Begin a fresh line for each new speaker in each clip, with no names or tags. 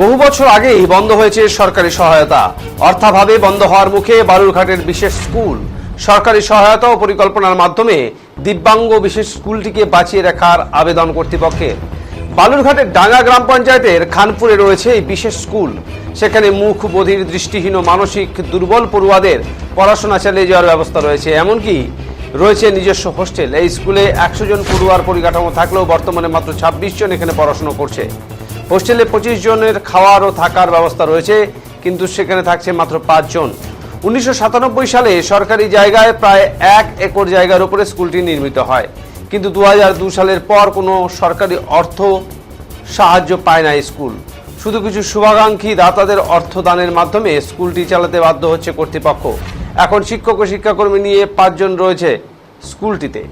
বহু বছর আগেই বন্ধ হয়েছে সরকারি সহায়তা। অর্থাভাবে বন্ধ হওয়ার মুখে বালুরঘাটের বিশেষ স্কুল। সরকারি সহায়তা ও পরিকল্পনার মাধ্যমে দিব্যাঙ্গ বিশেষ স্কুলটিকে বাঁচিয়ে রাখার আবেদন কর্তৃপক্ষের বালুরঘাটের ডাঙ্গা গ্রাম পঞ্চায়েতের খানপুরে রয়েছে এই বিশেষ স্কুল। সেখানে মুখ বধির দৃষ্টিহীন মানসিক দুর্বল পড়ুয়াদের পড়াশোনা চালিয়ে যাওয়ার ব্যবস্থা রয়েছে। এমনকি রয়েছে নিজস্ব হোস্টেল। এই স্কুলে একশো জন পড়ুয়ার পরিকাঠামো থাকলেও বর্তমানে মাত্র ছাব্বিশ জন এখানে পড়াশোনা করছে। হোস্টেলে পঁচিশ জনের খাওয়ার ও থাকার ব্যবস্থা রয়েছে, কিন্তু সেখানে থাকছে মাত্র পাঁচজন উনিশশো সাতানব্বই সালে সরকারি জায়গায় প্রায় এক একর জায়গার উপরে স্কুলটি নির্মিত হয়। কিন্তু দু দু সালের পর কোনো সরকারি অর্থ সাহায্য পায় না স্কুল। শুধু কিছু শুভাকাঙ্ক্ষী দাতাদের অর্থ দানের মাধ্যমে স্কুলটি চালাতে বাধ্য হচ্ছে কর্তৃপক্ষ। এখন শিক্ষক ও শিক্ষাকর্মী নিয়ে পাঁচজন রয়েছে স্কুলটিতে।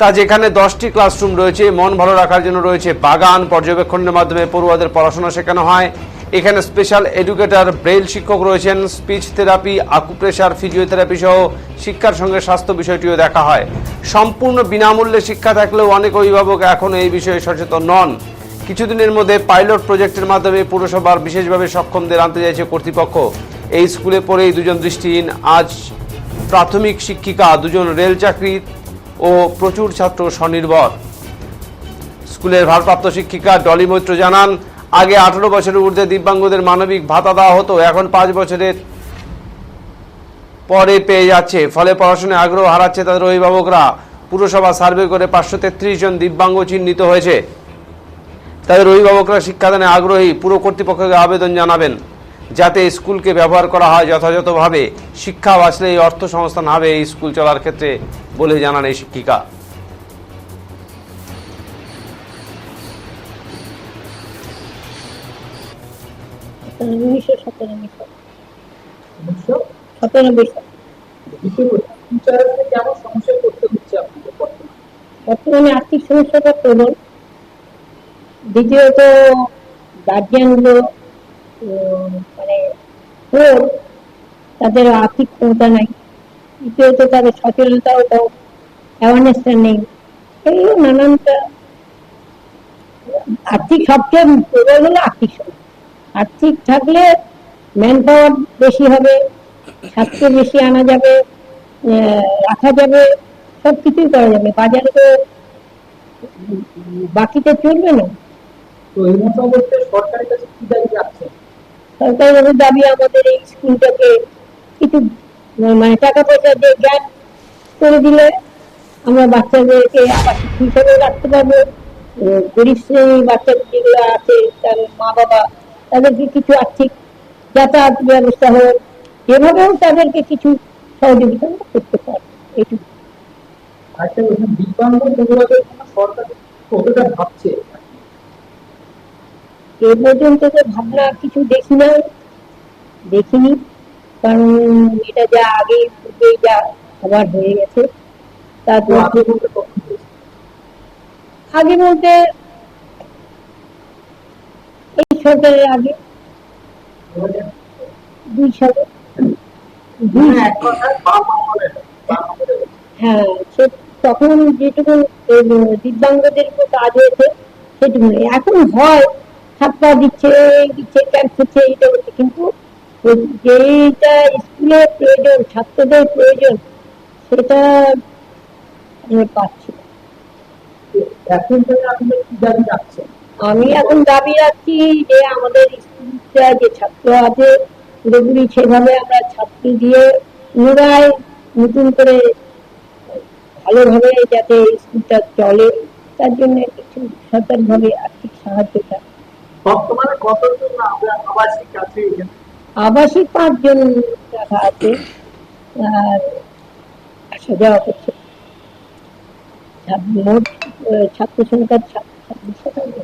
তা যেখানে দশটি ক্লাসরুম রয়েছে, মন ভালো রাখার জন্য রয়েছে বাগান, পর্যবেক্ষণের মাধ্যমে পড়ুয়াদের পড়াশোনা শেখানো হয়। এখানে স্পেশাল এডুকেটর ব্রেল শিক্ষক রয়েছেন স্পিচ থেরাপি আকুপ্রেশার ফিজিওথেরাপি সহ শিক্ষার সঙ্গে স্বাস্থ্য বিষয়টিও দেখা হয়। সম্পূর্ণ বিনামূল্যে শিক্ষা থাকলেও অনেক অভিভাবক এখনও এই বিষয়ে সচেতন নন। কিছুদিনের মধ্যে পাইলট প্রজেক্টের মাধ্যমে পুরসভার বিশেষভাবে সক্ষমদের আনতে চাইছে কর্তৃপক্ষ। এই স্কুলে পড়েই দুজন দৃষ্টিহীন। আজ প্রাথমিক শিক্ষিকা, দুজন রেল চাকরি ও প্রচুর ছাত্র স্বনির্ভর। স্কুলের ভারপ্রাপ্ত শিক্ষিকা ডলি মৈত্র জানান, আগে আঠারো বছরের ঊর্ধ্বে দিব্যাঙ্গদের মানবিক ভাতা দেওয়া হতো, এখন পাঁচ বছরের পরে পেয়ে যাচ্ছে। ফলে পড়াশোনায় আগ্রহ হারাচ্ছে তাদের অভিভাবকরা। পুরসভা সার্ভে করে পাঁচশো তেত্রিশ জন দিব্যাঙ্গ চিহ্নিত হয়েছে। তাদের অভিভাবকরা শিক্ষাদানে আগ্রহী। পুরো কর্তৃপক্ষকে আবেদন জানাবেন, যাতে স্কুলকে ব্যবহার করা হয় যথাযথভাবে। শিক্ষা বাঁচলে এই অর্থ সংস্থান হবে এই স্কুল চলার ক্ষেত্রে। বলে জানান এই শিক্ষিকা।
বর্তমানে
আর্থিক সমস্যাটা প্রবল। দ্বিতীয়ত গার্জিয়ানগুলো মানে তাদের আর্থিক ক্ষমতা নাই। তৃতীয়ত তাদের সচেতনতাও কম অ্যাওয়ারনেসটা নেই। এই নানানটা আর্থিক সবচেয়ে প্রবল হলো আর্থিক আর্থিক থাকলে ম্যান পাওয়ার বেশি হবে ছাত্র বেশি আনা যাবে রাখা যাবে সব কিছুই করা যাবে। বাজারে তো বাকিতে চলবে না।
সরকারের দাবি
আমাদের এই স্কুলটাকে কিছু মানে টাকা পয়সা দিয়ে জ্ঞান করে দিলে আমরা বাচ্চাদেরকে আবাসিক হিসেবে রাখতে পারব। গরিব শ্রেণির বাচ্চা যেগুলো আছে তার মা বাবা তাদেরকে কিছু আর্থিক যাতায়াত ব্যবস্থা হোক যেভাবেও তাদেরকে কিছু সহযোগিতা করতে পারব। এইটুকু।
বলছেন দিব্যাঙ্গ সরকার কতটা ভাবছে?
এ পর্যন্ত তো ভাবনা কিছু দেখি না দেখিনি। কারণ এটা যা আগে পূর্বে যা হয়ে গেছে তারপর
আগে বলতে
এই সরকারের আগে। দুই সালে।
হ্যাঁ,
সে তখন যেটুকু দিব্যাঙ্গদের উপর কাজ হয়েছে সেটুকু এখন হয় হাত পা দিচ্ছে দিচ্ছে ক্যাম্প হচ্ছে এটা হচ্ছে কিন্তু যেটা স্কুলের প্রয়োজন ছাত্রদের প্রয়োজন সেটা আমরা পাচ্ছি
এখন দাবি রাখছেন
আমি এখন দাবি রাখছি যে আমাদের স্কুলটা যে ছাত্র আছে পুরোপুরি সেভাবে আমরা ছাত্রী দিয়ে পুনরায় নতুন করে ভালোভাবে যাতে স্কুলটা চলে তার জন্য কিছু সরকারিভাবে আর্থিক সাহায্যটা
বর্তমানে কতজন আমরা আবাসিক আছে?
আবাসিক পাঁচজন রাখা আছে আর আসা যাওয়া করছে মোট ছাত্র ছাত্রী ছাব্বিশ শতাংশ.